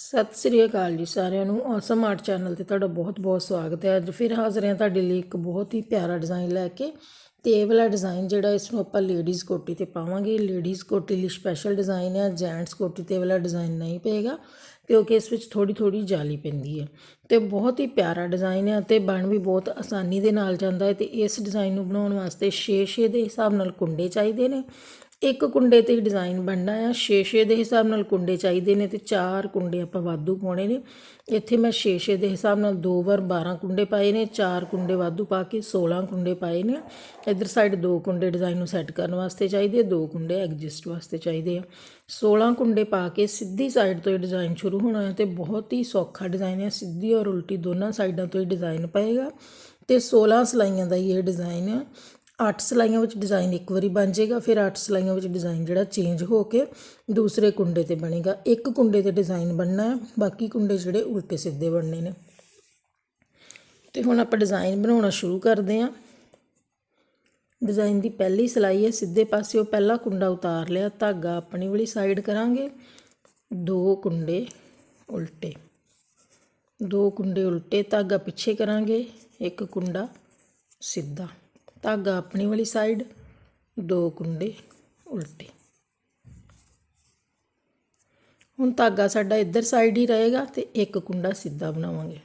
ਸਤਿ ਸ੍ਰੀ ਅਕਾਲ ਜੀ ਸਾਰਿਆਂ ਨੂੰ। ਔਸਮ ਆਰਟ ਚੈਨਲ ਤੇ ਤੁਹਾਡਾ ਬਹੁਤ-ਬਹੁਤ ਸਵਾਗਤ ਹੈ। ਅੱਜ ਫਿਰ ਹਾਜ਼ਰ ਹਾਂ ਤੁਹਾਡੇ ਲਈ ਇੱਕ ਬਹੁਤ ਹੀ ਪਿਆਰਾ ਡਿਜ਼ਾਈਨ ਲੈ ਕੇ। ਤੇ ਇਹ ਵਾਲਾ ਡਿਜ਼ਾਈਨ ਜਿਹੜਾ ਇਸ ਨੂੰ ਆਪਾਂ ਲੇਡੀਜ਼ ਕੋਟੀ ਤੇ ਪਾਵਾਂਗੇ। ਲੇਡੀਜ਼ ਕੋਟੀ ਲਈ ਸਪੈਸ਼ਲ ਡਿਜ਼ਾਈਨ ਹੈ। ਜੈਂਟਸ ਕੋਟੀ ਤੇ ਇਹ ਵਾਲਾ ਡਿਜ਼ਾਈਨ ਨਹੀਂ ਪਏਗਾ ਕਿਉਂਕਿ ਇਸ ਵਿੱਚ ਥੋੜੀ ਥੋੜੀ ਜਾਲੀ ਪੈਂਦੀ ਹੈ। ਤੇ ਬਹੁਤ ਹੀ ਪਿਆਰਾ ਡਿਜ਼ਾਈਨ ਹੈ ਤੇ ਬਣ ਵੀ ਬਹੁਤ ਆਸਾਨੀ ਦੇ ਨਾਲ ਜਾਂਦਾ ਹੈ ਤੇ ਇਸ ਡਿਜ਼ਾਈਨ ਨੂੰ ਬਣਾਉਣ ਵਾਸਤੇ 6-6 ਦੇ ਹਿਸਾਬ ਨਾਲ ਕੁੰਡੇ ਚਾਹੀਦੇ ਨੇ। ਇੱਕ ਕੁੰਡੇ ਤੇ ਹੀ ਡਿਜ਼ਾਈਨ ਬਣਨਾ ਆ। 6-6 ਦੇ ਹਿਸਾਬ ਨਾਲ ਕੁੰਡੇ ਚਾਹੀਦੇ ਨੇ ਤੇ ਚਾਰ ਕੁੰਡੇ ਆਪਾਂ ਵਾਧੂ ਪਾਉਣੇ ਨੇ। ਇੱਥੇ ਮੈਂ 6-6 ਦੇ ਹਿਸਾਬ ਨਾਲ ਦੋ ਵਾਰ 12 ਕੁੰਡੇ ਪਾਏ ਨੇ, ਚਾਰ ਕੁੰਡੇ ਵਾਧੂ ਪਾ ਕੇ 16 ਕੁੰਡੇ ਪਾਏ ਨੇ। ਇਧਰ ਸਾਈਡ ਦੋ ਕੁੰਡੇ ਡਿਜ਼ਾਈਨ ਨੂੰ ਸੈੱਟ ਕਰਨ ਵਾਸਤੇ ਚਾਹੀਦੇ ਦੋ ਕੁੰਡੇ ਐਗਜਿਸਟ ਵਾਸਤੇ ਚਾਹੀਦੇ ਆ। 16 ਕੁੰਡੇ ਪਾ ਕੇ ਸਿੱਧੀ ਸਾਈਡ ਤੋਂ ਇਹ ਡਿਜ਼ਾਈਨ ਸ਼ੁਰੂ ਹੋਣਾ ਹੈ ਤੇ ਬਹੁਤ ਹੀ ਸੌਖਾ ਡਿਜ਼ਾਈਨ ਹੈ। ਸਿੱਧੀ ਔਰ ਉਲਟੀ ਦੋਨਾਂ ਸਾਈਡਾਂ ਤੋਂ ਇਹ ਡਿਜ਼ਾਈਨ ਪਏਗਾ ਤੇ 16 ਸਲਾਈਆਂ ਦਾ ਹੀ ਇਹ ਡਿਜ਼ਾਈਨ ਹੈ। ਅੱਠ ਸਲਾਈਆਂ ਵਿੱਚ ਡਿਜ਼ਾਈਨ ਇੱਕ ਵਾਰੀ ਬਣ ਜਾਏਗਾ, ਫਿਰ ਅੱਠ ਸਲਾਈਆਂ ਵਿੱਚ ਡਿਜ਼ਾਈਨ ਜਿਹੜਾ ਚੇਂਜ ਹੋ ਕੇ ਦੂਸਰੇ ਕੁੰਡੇ ਤੇ ਬਣੇਗਾ। ਇੱਕ ਕੁੰਡੇ ਤੇ ਡਿਜ਼ਾਈਨ ਬਣਨਾ ਹੈ, ਬਾਕੀ ਕੁੰਡੇ ਜਿਹੜੇ ਉਲਟੇ ਸਿੱਧੇ ਬਣਨੇ ਨੇ। ਤੇ ਹੁਣ ਆਪਾਂ ਡਿਜ਼ਾਈਨ ਬਣਾਉਣਾ ਸ਼ੁਰੂ ਕਰਦੇ ਹਾਂ। ਡਿਜ਼ਾਈਨ ਦੀ ਪਹਿਲੀ ਸਲਾਈ ਹੈ, ਸਿੱਧੇ ਪਾਸਿਓਂ ਪਹਿਲਾ ਕੁੰਡਾ ਉਤਾਰ ਲਿਆ, ਧਾਗਾ ਆਪਣੀ ਵਾਲੀ ਸਾਈਡ ਕਰਾਂਗੇ। ਦੋ ਕੁੰਡੇ ਉਲਟੇ। ਦੋ ਕੁੰਡੇ ਉਲਟੇ, ਧਾਗਾ ਪਿੱਛੇ ਕਰਾਂਗੇ, ਇੱਕ ਕੁੰਡਾ ਸਿੱਧਾ। ਧਾਗਾ ਆਪਣੀ ਵਾਲੀ ਸਾਈਡ ਦੋ ਕੁੰਡੇ ਉਲਟੇ। ਹੁਣ ਧਾਗਾ ਸਾਡਾ ਇੱਧਰ ਸਾਈਡ ਹੀ ਰਹੇਗਾ ਤੇ ਇੱਕ ਕੁੰਡਾ ਸਿੱਧਾ ਬਣਾਵਾਂਗੇ।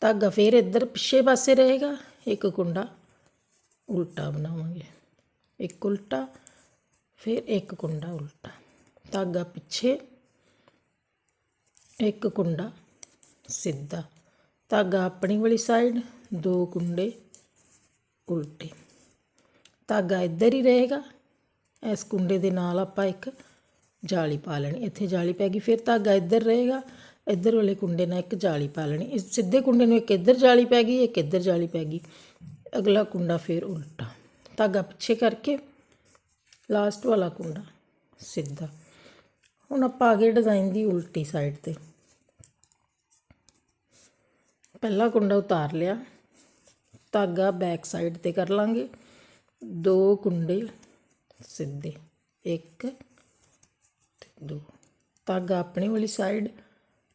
ਧਾਗਾ ਫੇਰ ਇੱਧਰ ਪਿੱਛੇ ਪਾਸੇ ਰਹੇਗਾ, ਇੱਕ ਕੁੰਡਾ ਉਲਟਾ ਬਣਾਵਾਂਗੇ। ਇੱਕ ਉਲਟਾ, ਫਿਰ ਇੱਕ ਕੁੰਡਾ ਉਲਟਾ। ਧਾਗਾ ਪਿੱਛੇ, ਇੱਕ ਕੁੰਡਾ ਸਿੱਧਾ। ਧਾਗਾ ਆਪਣੀ ਵਾਲੀ ਸਾਈਡ ਦੋ ਕੁੰਡੇ ਉਲਟੇ। ਧਾਗਾ ਇੱਧਰ ਹੀ ਰਹੇਗਾ। ਇਸ ਕੁੰਡੇ ਦੇ ਨਾਲ ਆਪਾਂ ਇੱਕ ਜਾਲੀ ਪਾ ਲੈਣੀ। ਇੱਥੇ ਜਾਲੀ ਪੈ ਗਈ, ਫਿਰ ਧਾਗਾ ਇੱਧਰ ਰਹੇਗਾ। ਇੱਧਰ ਵਾਲੇ ਕੁੰਡੇ ਨਾਲ ਇੱਕ ਜਾਲੀ ਪਾ ਲੈਣੀ। ਇਸ ਸਿੱਧੇ ਕੁੰਡੇ ਨੂੰ ਇੱਕ ਇੱਧਰ ਜਾਲੀ ਪੈ ਗਈ, ਇੱਕ ਇੱਧਰ ਜਾਲੀ ਪੈ ਗਈ। ਅਗਲਾ ਕੁੰਡਾ ਫਿਰ ਉਲਟਾ। ਧਾਗਾ ਪਿੱਛੇ ਕਰਕੇ ਲਾਸਟ ਵਾਲਾ ਕੁੰਡਾ ਸਿੱਧਾ। ਹੁਣ ਆਪਾਂ ਆ ਗਏ ਡਿਜ਼ਾਈਨ ਦੀ ਉਲਟੀ ਸਾਈਡ ਤੇ। ਪਹਿਲਾ ਕੁੰਡਾ ਉਤਾਰ ਲਿਆ। ਧਾਗਾ ਬੈਕ ਸਾਈਡ ਤੇ ਕਰ ਲਾਂਗੇ। ਦੋ ਕੁੰਡੇ ਸਿੱਧੇ, ਇੱਕ ਤੇ ਦੋ। ਧਾਗਾ ਆਪਣੀ ਵਾਲੀ ਸਾਈਡ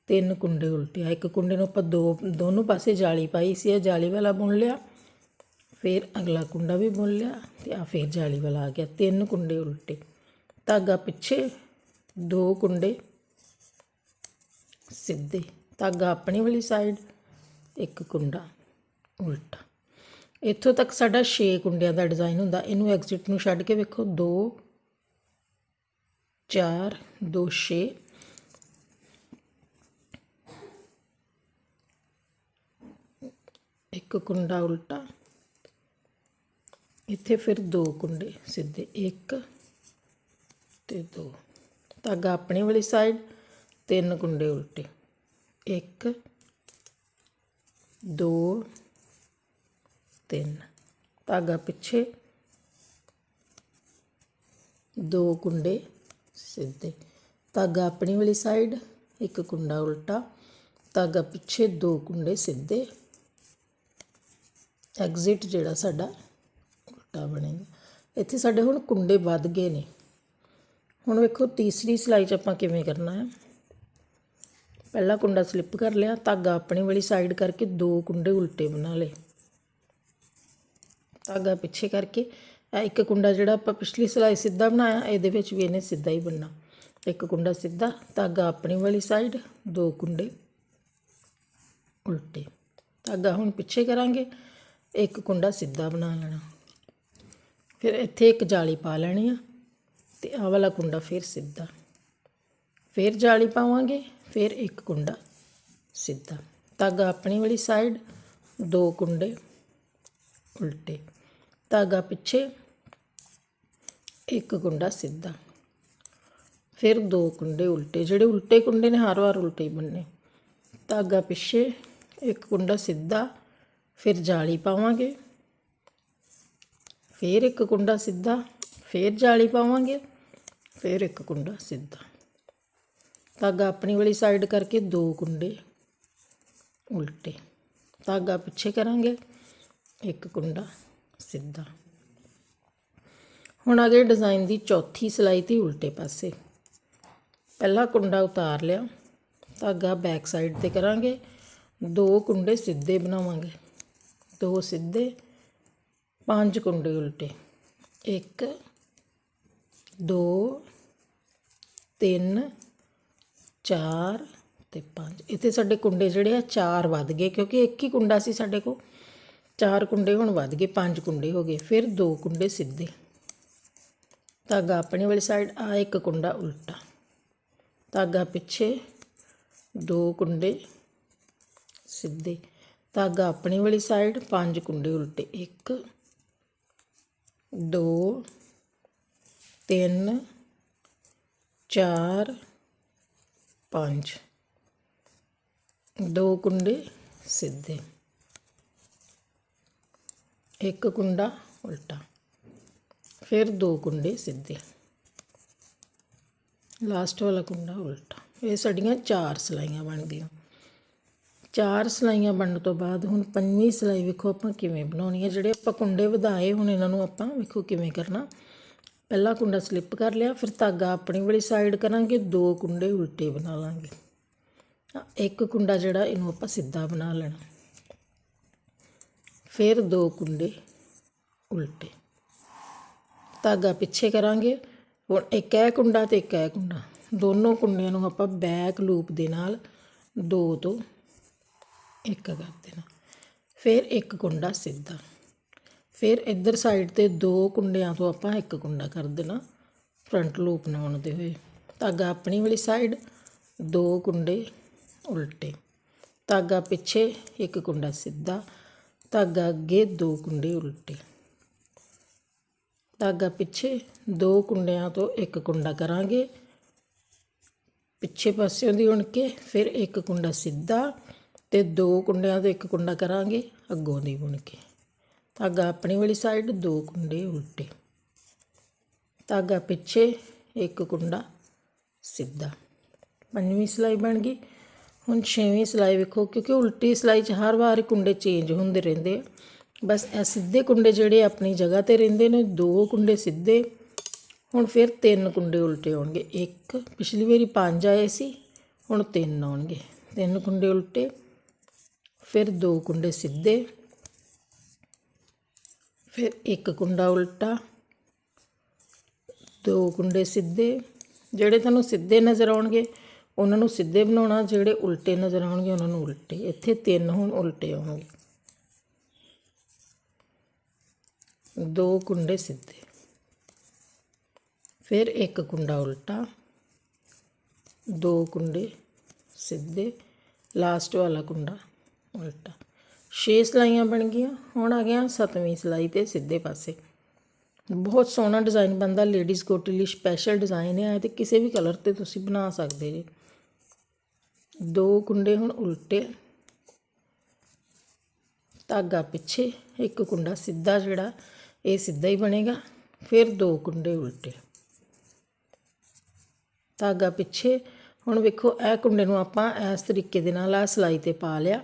ਤਿੰਨ ਕੁੰਡੇ ਉਲਟੇ ਆ। ਇੱਕ ਕੁੰਡੇ ਨੂੰ ਆਪਾਂ ਦੋ, ਦੋਨੋਂ ਪਾਸੇ ਜਾਲੀ ਪਾਈ ਸੀ, ਇਹ ਜਾਲੀ ਵਾਲਾ ਬੁਣ ਲਿਆ। ਫਿਰ ਅਗਲਾ ਕੁੰਡਾ ਵੀ ਬੁਣ ਲਿਆ ਤੇ ਆ ਫਿਰ ਜਾਲੀ ਵਾਲਾ ਆ ਗਿਆ। ਤਿੰਨ ਕੁੰਡੇ ਉਲਟੇ। ਧਾਗਾ ਪਿੱਛੇ ਦੋ ਕੁੰਡੇ ਸਿੱਧੇ। ਧਾਗਾ ਆਪਣੀ ਵਾਲੀ ਸਾਈਡ ਇੱਕ ਕੁੰਡਾ ਉਲਟਾ। ਇੱਥੋਂ ਤੱਕ ਸਾਡਾ 6 ਕੁੰਡਿਆਂ ਦਾ ਡਿਜ਼ਾਈਨ ਹੁੰਦਾ। ਇਹਨੂੰ ਐਗਜ਼ਿਟ ਨੂੰ ਛੱਡ ਕੇ ਵੇਖੋ। 2 4 2 6 ਇੱਕ ਕੁੰਡਾ ਉਲਟਾ। ਇੱਥੇ ਫਿਰ ਦੋ ਕੁੰਡੇ ਸਿੱਧੇ। ਇੱਕ ਤੇ ਦੋ। ਧਾਗਾ ਆਪਣੇ ਵਾਲੀ ਸਾਈਡ ਤਿੰਨ ਕੁੰਡੇ ਉਲਟੇ। ਇੱਕ, ਦੋ ਤਿੰਨ। ਧਾਗਾ ਪਿੱਛੇ। ਦੋ ਕੁੰਡੇ ਸਿੱਧੇ। ਧਾਗਾ ਆਪਣੀ ਵਾਲੀ ਸਾਈਡ ਇੱਕ ਕੁੰਡਾ ਉਲਟਾ। ਧਾਗਾ ਪਿੱਛੇ ਦੋ ਕੁੰਡੇ ਸਿੱਧੇ। ਐਗਜ਼ਿਟ ਜਿਹੜਾ ਸਾਡਾ ਉਲਟਾ ਬਣੇਗਾ। ਇੱਥੇ ਸਾਡੇ ਹੁਣ ਕੁੰਡੇ ਵੱਧ ਗਏ ਨੇ। ਹੁਣ ਵੇਖੋ ਤੀਸਰੀ ਸਿਲਾਈ 'ਚ ਆਪਾਂ ਕਿਵੇਂ ਕਰਨਾ ਹੈ। ਪਹਿਲਾ ਕੁੰਡਾ ਸਲਿੱਪ ਕਰ ਲਿਆ। ਧਾਗਾ ਆਪਣੀ ਵਾਲੀ ਸਾਈਡ ਕਰਕੇ ਦੋ ਕੁੰਡੇ ਉਲਟੇ ਬਣਾ ਲਏ। ਧਾਗਾ ਪਿੱਛੇ ਕਰਕੇ ਇੱਕ ਕੁੰਡਾ ਜਿਹੜਾ ਆਪਾਂ ਪਿਛਲੀ ਸਿਲਾਈ ਸਿੱਧਾ ਬਣਾਇਆ, ਇਹਦੇ ਵਿੱਚ ਵੀ ਇਹਨੇ ਸਿੱਧਾ ਹੀ ਬਣਨਾ ਇੱਕ ਕੁੰਡਾ ਸਿੱਧਾ, ਧਾਗਾ ਆਪਣੀ ਵਾਲੀ ਸਾਈਡ ਦੋ ਕੁੰਡੇ ਉਲਟੇ। ਧਾਗਾ ਹੁਣ ਪਿੱਛੇ ਕਰਾਂਗੇ, ਇੱਕ ਕੁੰਡਾ ਸਿੱਧਾ ਬਣਾ ਲੈਣਾ। ਫਿਰ ਇੱਥੇ ਇੱਕ ਜਾਲੀ ਪਾ ਲੈਣੀ ਆ, ਤੇ ਆਹ ਵਾਲਾ ਕੁੰਡਾ ਫਿਰ ਸਿੱਧਾ। ਫਿਰ ਜਾਲੀ ਪਾਵਾਂਗੇ, ਫਿਰ ਇੱਕ ਕੁੰਡਾ ਸਿੱਧਾ। ਧਾਗਾ ਆਪਣੀ ਵਾਲੀ ਸਾਈਡ ਦੋ ਕੁੰਡੇ ਉਲਟੇ। ਧਾਗਾ ਪਿੱਛੇ ਇੱਕ ਕੁੰਡਾ ਸਿੱਧਾ, ਫਿਰ ਦੋ ਕੁੰਡੇ ਉਲਟੇ, ਜਿਹੜੇ ਉਲਟੇ ਕੁੰਡੇ ਨੇ ਹਰ ਵਾਰ ਉਲਟੇ ਹੀ ਬੰਨੇ। ਧਾਗਾ ਪਿੱਛੇ ਇੱਕ ਕੁੰਡਾ ਸਿੱਧਾ, ਫਿਰ ਜਾਲੀ ਪਾਵਾਂਗੇ। ਫਿਰ ਇੱਕ ਕੁੰਡਾ ਸਿੱਧਾ, ਫਿਰ ਜਾਲੀ ਪਾਵਾਂਗੇ, ਫਿਰ ਇੱਕ ਕੁੰਡਾ ਸਿੱਧਾ। ਧਾਗਾ ਆਪਣੀ ਵਾਲੀ ਸਾਈਡ ਕਰਕੇ ਦੋ ਕੁੰਡੇ ਉਲਟੇ। ਧਾਗਾ ਪਿੱਛੇ ਕਰਾਂਗੇ, ਇੱਕ ਕੁੰਡਾ ਸਿੱਧਾ। ਹੁਣ ਆ ਗਏ ਡਿਜ਼ਾਈਨ ਦੀ ਚੌਥੀ ਸਿਲਾਈ ਤੇ ਉਲਟੇ ਪਾਸੇ। ਪਹਿਲਾ ਕੁੰਡਾ ਉਤਾਰ ਲਿਆ, ਧਾਗਾ ਬੈਕ ਸਾਈਡ ਤੇ ਕਰਾਂਗੇ, ਦੋ ਕੁੰਡੇ ਸਿੱਧੇ ਬਣਾਵਾਂਗੇ। ਦੋ ਸਿੱਧੇ, ਪੰਜ ਕੁੰਡੇ ਉਲਟੇ। 1 2 3 4 ਤੇ 5 ਇੱਥੇ ਸਾਡੇ ਕੁੰਡੇ ਜਿਹੜੇ ਆ, ਚਾਰ ਵੱਧ ਗਏ, ਕਿਉਂਕਿ ਇੱਕ ਹੀ ਕੁੰਡਾ ਸੀ ਸਾਡੇ ਕੋਲ। ਚਾਰ ਕੁੰਡੇ ਹੁਣ ਵੱਧ ਗਏ, ਪੰਜ ਕੁੰਡੇ ਹੋ ਗਏ, ਫਿਰ ਦੋ ਕੁੰਡੇ ਸਿੱਧੇ। ਧਾਗਾ ਆਪਣੀ ਵਾਲੀ ਸਾਈਡ ਆ ਇੱਕ ਕੁੰਡਾ ਉਲਟਾ। ਧਾਗਾ ਪਿੱਛੇ ਦੋ ਕੁੰਡੇ ਸਿੱਧੇ। ਧਾਗਾ ਆਪਣੀ ਵਾਲੀ ਸਾਈਡ ਪੰਜ ਕੁੰਡੇ ਉਲਟੇ। 1 2 3 4 5 ਦੋ ਕੁੰਡੇ ਸਿੱਧੇ। ਇੱਕ ਕੁੰਡਾ ਉਲਟਾ, ਫਿਰ ਦੋ ਕੁੰਡੇ ਸਿੱਧੇ। ਲਾਸਟ ਵਾਲਾ ਕੁੰਡਾ ਉਲਟਾ। ਇਹ ਸਾਡੀਆਂ ਚਾਰ ਸਲਾਈਆਂ ਬਣ ਗਈਆਂ। ਚਾਰ ਸਲਾਈਆਂ ਬਣਨ ਤੋਂ ਬਾਅਦ ਹੁਣ ਪੰਜਵੀਂ ਸਲਾਈ ਵੇਖੋ ਆਪਾਂ ਕਿਵੇਂ ਬਣਾਉਣੀ ਹੈ। ਜਿਹੜੇ ਆਪਾਂ ਕੁੰਡੇ ਵਧਾਏ, ਹੁਣ ਇਹਨਾਂ ਨੂੰ ਆਪਾਂ ਵੇਖੋ ਕਿਵੇਂ ਕਰਨਾ। ਪਹਿਲਾ ਕੁੰਡਾ ਸਲਿੱਪ ਕਰ ਲਿਆ, ਫਿਰ ਧਾਗਾ ਆਪਣੀ ਵਾਲੀ ਸਾਈਡ ਕਰਾਂਗੇ, ਦੋ ਕੁੰਡੇ ਉਲਟੇ ਬਣਾ ਲਾਂਗੇ। ਇੱਕ ਕੁੰਡਾ ਜਿਹੜਾ, ਇਹਨੂੰ ਆਪਾਂ ਸਿੱਧਾ ਬਣਾ ਲੈਣਾ। ਫਿਰ ਦੋ ਕੁੰਡੇ ਉਲਟੇ। ਧਾਗਾ ਪਿੱਛੇ ਕਰਾਂਗੇ, ਹੁਣ ਇੱਕ ਇਹ ਕੁੰਡਾ ਤੇ ਇੱਕ ਇਹ ਕੁੰਡਾ। ਦੋਨੋਂ ਕੁੰਡਿਆਂ ਨੂੰ ਆਪਾਂ ਬੈਕ ਲੂਪ ਦੇ ਨਾਲ ਦੋ ਤੋਂ ਇੱਕ ਕਰ ਦੇਣਾ। ਫਿਰ ਇੱਕ ਕੁੰਡਾ ਸਿੱਧਾ। ਫਿਰ ਇੱਧਰ ਸਾਈਡ ਤੇ ਦੋ ਕੁੰਡਿਆਂ ਤੋਂ ਆਪਾਂ ਇੱਕ ਕੁੰਡਾ ਕਰ ਦੇਣਾ ਫਰੰਟ ਲੂਪ ਨਾਲ ਦੇ ਹੋਏ। ਧਾਗਾ ਆਪਣੀ ਵਾਲੀ ਸਾਈਡ ਦੋ ਕੁੰਡੇ ਉਲਟੇ। ਧਾਗਾ ਪਿੱਛੇ ਇੱਕ ਕੁੰਡਾ ਸਿੱਧਾ। ਧਾਗਾ ਅੱਗੇ ਦੋ ਕੁੰਡੇ ਉਲਟੇ। ਧਾਗਾ ਪਿੱਛੇ ਦੋ ਕੁੰਡਿਆਂ ਤੋਂ ਇੱਕ ਕੁੰਡਾ ਕਰਾਂਗੇ। ਪਿੱਛੇ ਪਾਸਿਓਂ ਦੀ ਉਣ ਕੇ ਫਿਰ ਇੱਕ ਕੁੰਡਾ ਸਿੱਧਾ ਤੇ ਦੋ ਕੁੰਡਿਆਂ ਤੋਂ ਇੱਕ ਕੁੰਡਾ ਕਰਾਂਗੇ ਅੱਗੋਂ ਦੀ ਬੁਣ ਕੇ। ਧਾਗਾ ਆਪਣੀ ਵਾਲੀ ਸਾਈਡ ਦੋ ਕੁੰਡੇ ਉਲਟੇ। ਧਾਗਾ ਪਿੱਛੇ ਇੱਕ ਕੁੰਡਾ ਸਿੱਧਾ। ਪੰਜਵੀਂ ਸਲਾਈ ਬਣ ਗਈ। ਹੁਣ ਛੇਵੀਂ ਸਿਲਾਈ ਵੇਖੋ, ਕਿਉਂਕਿ ਉਲਟੀ ਸਿਲਾਈ 'ਚ ਹਰ ਵਾਰ ਕੁੰਡੇ ਚੇਂਜ ਹੁੰਦੇ ਰਹਿੰਦੇ ਆ। ਬਸ ਇਹ ਸਿੱਧੇ ਕੁੰਡੇ ਜਿਹੜੇ ਆਪਣੀ ਜਗ੍ਹਾ ਤੇ ਰਹਿੰਦੇ ਨੇ, ਦੋ ਕੁੰਡੇ ਸਿੱਧੇ। ਹੁਣ ਫਿਰ ਤਿੰਨ ਕੁੰਡੇ ਉਲਟੇ ਆਉਣਗੇ ਇੱਕ ਪਿਛਲੀ ਵਾਰੀ ਪੰਜ ਆਏ ਸੀ, ਹੁਣ ਤਿੰਨ ਆਉਣਗੇ। ਤਿੰਨ ਕੁੰਡੇ ਉਲਟੇ, ਫਿਰ ਦੋ ਕੁੰਡੇ ਸਿੱਧੇ, ਫਿਰ ਇੱਕ ਕੁੰਡਾ ਉਲਟਾ, ਦੋ ਕੁੰਡੇ ਸਿੱਧੇ। ਜਿਹੜੇ ਤੁਹਾਨੂੰ ਸਿੱਧੇ ਨਜ਼ਰ ਆਉਣਗੇ ਉਹਨਾਂ ਨੂੰ ਸਿੱਧੇ ਬਣਾਉਣਾ, ਜਿਹੜੇ ਉਲਟੇ ਨਜ਼ਰ ਆਉਣਗੇ ਉਹਨਾਂ ਨੂੰ ਉਲਟੇ। ਇੱਥੇ ਤਿੰਨ ਹੁਣ ਉਲਟੇ ਆਉਣਗੇ। ਦੋ ਕੁੰਡੇ ਸਿੱਧੇ। ਫਿਰ ਇੱਕ ਕੁੰਡਾ ਉਲਟਾ। ਦੋ ਕੁੰਡੇ ਸਿੱਧੇ। ਲਾਸਟ ਵਾਲਾ ਕੁੰਡਾ ਉਲਟਾ। ਛੇ ਸਲਾਈਆਂ ਬਣ ਗਈਆਂ। ਹੁਣ ਆ ਗਿਆ ਸੱਤਵੀਂ ਸਲਾਈ ਤੇ ਸਿੱਧੇ ਪਾਸੇ। ਬਹੁਤ ਸੋਹਣਾ ਡਿਜ਼ਾਈਨ ਬਣਦਾ। ਲੇਡੀਜ਼ ਕੋਟੀ ਲਈ ਸਪੈਸ਼ਲ ਡਿਜ਼ਾਈਨ ਹੈ ਤੇ ਕਿਸੇ ਵੀ ਕਲਰ ਤੇ ਤੁਸੀਂ ਬਣਾ ਸਕਦੇ ਜੀ। ਦੋ ਕੁੰਡੇ ਹੁਣ ਉਲਟੇ। ਧਾਗਾ ਪਿੱਛੇ, ਇੱਕ ਕੁੰਡਾ ਸਿੱਧਾ ਜਿਹੜਾ, ਇਹ ਸਿੱਧਾ ਹੀ ਬਣੇਗਾ, ਫਿਰ ਦੋ ਕੁੰਡੇ ਉਲਟੇ। ਧਾਗਾ ਪਿੱਛੇ, ਹੁਣ ਵੇਖੋ, ਇਹ ਕੁੰਡੇ ਨੂੰ ਆਪਾਂ ਇਸ ਤਰੀਕੇ ਦੇ ਨਾਲ ਆ ਸਲਾਈ ਤੇ ਪਾ ਲਿਆ।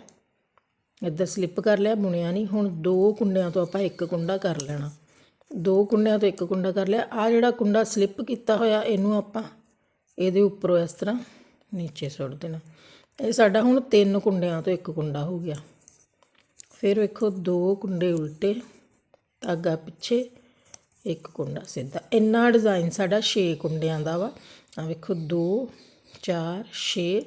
ਇੱਧਰ ਸਲਿੱਪ ਕਰ ਲਿਆ, ਬੁਣਿਆ ਨਹੀਂ। ਹੁਣ ਦੋ ਕੁੰਡਿਆਂ ਤੋਂ ਆਪਾਂ ਇੱਕ ਕੁੰਡਾ ਕਰ ਲੈਣਾ। ਦੋ ਕੁੰਡਿਆਂ ਤੋਂ ਇੱਕ ਕੁੰਡਾ ਕਰ ਲਿਆ। ਆ ਜਿਹੜਾ ਕੁੰਡਾ ਸਲਿੱਪ ਕੀਤਾ ਹੋਇਆ, ਇਹਨੂੰ ਆਪਾਂ ਇਹਦੇ ਉੱਪਰੋਂ ਇਸ ਤਰ੍ਹਾਂ ਨੀਚੇ ਸੁੱਟ ਦੇਣਾ। ਇਹ ਸਾਡਾ ਹੁਣ ਤਿੰਨ ਕੁੰਡਿਆਂ ਤੋਂ ਇੱਕ ਕੁੰਡਾ ਹੋ ਗਿਆ। ਫਿਰ ਵੇਖੋ, ਦੋ ਕੁੰਡੇ ਉਲਟੇ, ਧਾਗਾ ਪਿੱਛੇ, ਇੱਕ ਕੁੰਡਾ ਸਿੱਧਾ। ਇੰਨਾ ਡਿਜ਼ਾਈਨ ਸਾਡਾ 6 ਕੁੰਡਿਆਂ ਦਾ ਵਾ। ਆ ਵੇਖੋ 2 4 6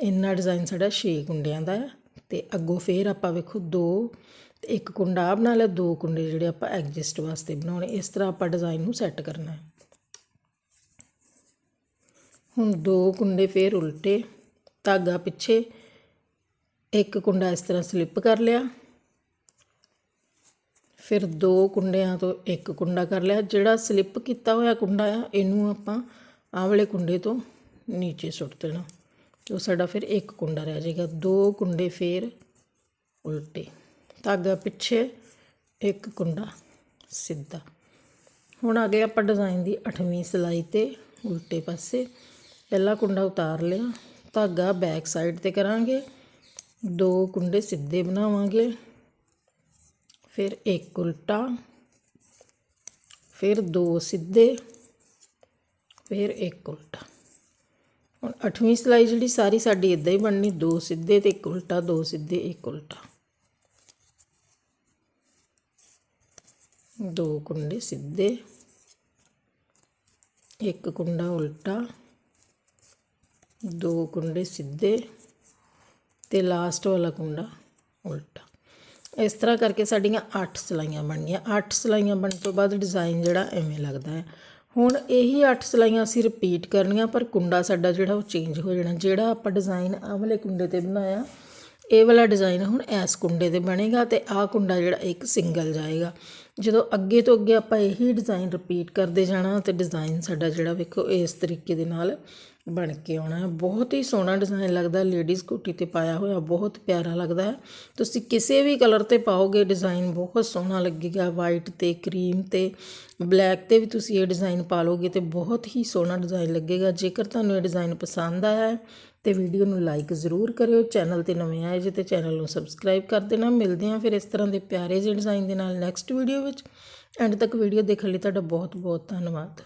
ਇੰਨਾ ਡਿਜ਼ਾਈਨ ਸਾਡਾ 6 ਕੁੰਡਿਆਂ ਦਾ ਹੈ ਤੇ ਅੱਗੋਂ ਫੇਰ ਆਪਾਂ ਵੇਖੋ, ਦੋ ਤੇ ਇੱਕ ਕੁੰਡਾ ਆਹ ਬਣਾ ਲਿਆ। ਦੋ ਕੁੰਡੇ ਜਿਹੜੇ ਆਪਾਂ ਐਗਜਿਸਟ ਵਾਸਤੇ ਬਣਾਉਣੇ। ਇਸ ਤਰ੍ਹਾਂ ਆਪਾਂ ਡਿਜ਼ਾਈਨ ਨੂੰ ਸੈੱਟ ਕਰਨਾ ਹੈ। ਹੁਣ ਦੋ ਕੁੰਡੇ ਫੇਰ ਉਲਟੇ, ਧਾਗਾ ਪਿੱਛੇ, ਇੱਕ ਕੁੰਡਾ ਇਸ ਤਰ੍ਹਾਂ ਸਲਿੱਪ ਕਰ ਲਿਆ। ਫਿਰ ਦੋ ਕੁੰਡਿਆਂ ਤੋਂ ਇੱਕ ਕੁੰਡਾ ਕਰ ਲਿਆ। ਜਿਹੜਾ ਸਲਿੱਪ ਕੀਤਾ ਹੋਇਆ ਕੁੰਡਾ ਆ, ਇਹਨੂੰ ਆਪਾਂ ਆਹ ਵਾਲੇ ਕੁੰਡੇ ਤੋਂ ਨੀਚੇ ਸੁੱਟ ਦੇਣਾ। ਉਹ ਸਾਡਾ ਫਿਰ ਇੱਕ ਕੁੰਡਾ ਰਹਿ ਜਾਏਗਾ। ਦੋ ਕੁੰਡੇ ਫੇਰ ਉਲਟੇ, ਧਾਗਾ ਪਿੱਛੇ, ਇੱਕ ਕੁੰਡਾ ਸਿੱਧਾ। ਹੁਣ ਆ ਗਏ ਆਪਾਂ ਡਿਜ਼ਾਈਨ ਦੀ 8ਵੀਂ ਸਲਾਈ ਤੇ ਉਲਟੇ ਪਾਸੇ। ਪਹਿਲਾ ਕੁੰਡਾ ਉਤਾਰ ਲਿਆ, ਧਾਗਾ ਬੈਕ ਸਾਈਡ ਤੇ ਕਰਾਂਗੇ, ਦੋ ਕੁੰਡੇ ਸਿੱਧੇ ਬਣਾਵਾਂਗੇ, ਫਿਰ ਇੱਕ ਉਲਟਾ, ਫਿਰ ਦੋ ਸਿੱਧੇ, ਫਿਰ ਇੱਕ ਉਲਟਾ। ਹੁਣ 8ਵੀਂ ਸਲਾਈ ਜਿਹੜੀ ਸਾਰੀ ਸਾਡੀ ਇਦਾਂ ਹੀ ਬਣਨੀ, ਦੋ ਸਿੱਧੇ ਤੇ ਇੱਕ ਉਲਟਾ, ਦੋ ਸਿੱਧੇ, ਇੱਕ ਉਲਟਾ। ਦੋ ਕੁੰਡੇ ਸਿੱਧੇ, ਇੱਕ ਕੁੰਡਾ ਉਲਟਾ ਦੋ ਕੁੰਡੇ ਸਿੱਧੇ ਤੇ ਲਾਸਟ ਵਾਲਾ ਕੁੰਡਾ ਉਲਟਾ। ਇਸ ਤਰ੍ਹਾਂ ਕਰਕੇ ਸਾਡੀਆਂ 8 ਸਲਾਈਆਂ ਗਈਆਂ 8 ਸਲਾਈਆਂ ਬਣਨ ਤੋਂ ਬਾਅਦ ਡਿਜ਼ਾਈਨ ਜਿਹੜਾ ਐਵੇਂ ਲੱਗਦਾ ਹੈ। ਹੁਣ ਇਹੀ 8 ਸਲਾਈਆਂ ਅਸੀਂ ਰਿਪੀਟ ਕਰਨੀਆਂ, ਪਰ ਕੁੰਡਾ ਸਾਡਾ ਜਿਹੜਾ ਉਹ ਚੇਂਜ ਹੋ ਜਾਣਾ। ਜਿਹੜਾ ਆਪਾਂ ਡਿਜ਼ਾਈਨ ਆਹ ਵਾਲੇ ਕੁੰਡੇ ਤੇ ਬਣਾਇਆ, ਇਹ ਵਾਲਾ ਡਿਜ਼ਾਈਨ ਹੁਣ ਇਸ ਕੁੰਡੇ ਤੇ ਬਣੇਗਾ ਤੇ ਆਹ ਕੁੰਡਾ ਜਿਹੜਾ ਇੱਕ ਸਿੰਗਲ ਜਾਏਗਾ। ਜਦੋਂ ਅੱਗੇ ਤੋਂ ਅੱਗੇ ਆਪਾਂ ਇਹੀ ਡਿਜ਼ਾਈਨ ਰਿਪੀਟ ਕਰਦੇ ਜਾਣਾ ਤੇ ਡਿਜ਼ਾਈਨ ਸਾਡਾ ਜਿਹੜਾ ਵੇਖੋ ਇਸ ਤਰੀਕੇ ਦੇ ਨਾਲ ਬਣ ਕੇ ਆਉਣਾ ਬਹੁਤ ਹੀ ਸੋਹਣਾ ਡਿਜ਼ਾਈਨ ਲੱਗਦਾ ਲੇਡੀਜ਼ ਕੋਟੀ ਤੇ ਪਾਇਆ ਹੋਇਆ, ਬਹੁਤ ਪਿਆਰਾ ਲੱਗਦਾ ਹੈ। ਤੁਸੀਂ ਕਿਸੇ ਵੀ ਕਲਰ ਤੇ ਪਾਓਗੇ ਡਿਜ਼ਾਈਨ ਬਹੁਤ ਸੋਹਣਾ ਲੱਗੇਗਾ। ਵਾਈਟ ਤੇ ਕਰੀਮ ਤੇ ਬਲੈਕ ਤੇ ਵੀ ਤੁਸੀਂ ਇਹ ਡਿਜ਼ਾਈਨ ਪਾ ਲੋਗੇ ਤੇ ਬਹੁਤ ਹੀ ਸੋਹਣਾ ਡਿਜ਼ਾਈਨ ਲੱਗੇਗਾ। ਜੇਕਰ ਤੁਹਾਨੂੰ ਇਹ ਡਿਜ਼ਾਈਨ ਪਸੰਦ ਆਇਆ ਹੈ ਤੇ ਵੀਡੀਓ ਨੂੰ ਲਾਈਕ ਜ਼ਰੂਰ ਕਰਿਓ। ਚੈਨਲ ਤੇ ਨਵੇਂ ਆਏ ਜੇ ਤੇ ਚੈਨਲ ਨੂੰ ਸਬਸਕ੍ਰਾਈਬ ਕਰ ਦੇਣਾ। ਮਿਲਦੇ ਹਾਂ ਫਿਰ ਇਸ ਤਰ੍ਹਾਂ ਦੇ ਪਿਆਰੇ ਜਿਹੇ ਡਿਜ਼ਾਈਨ ਦੇ ਨਾਲ ਨੈਕਸਟ ਵੀਡੀਓ ਵਿੱਚ। ਐਂਡ ਤੱਕ ਵੀਡੀਓ ਦੇਖਣ ਲਈ ਤੁਹਾਡਾ ਬਹੁਤ ਬਹੁਤ ਧੰਨਵਾਦ।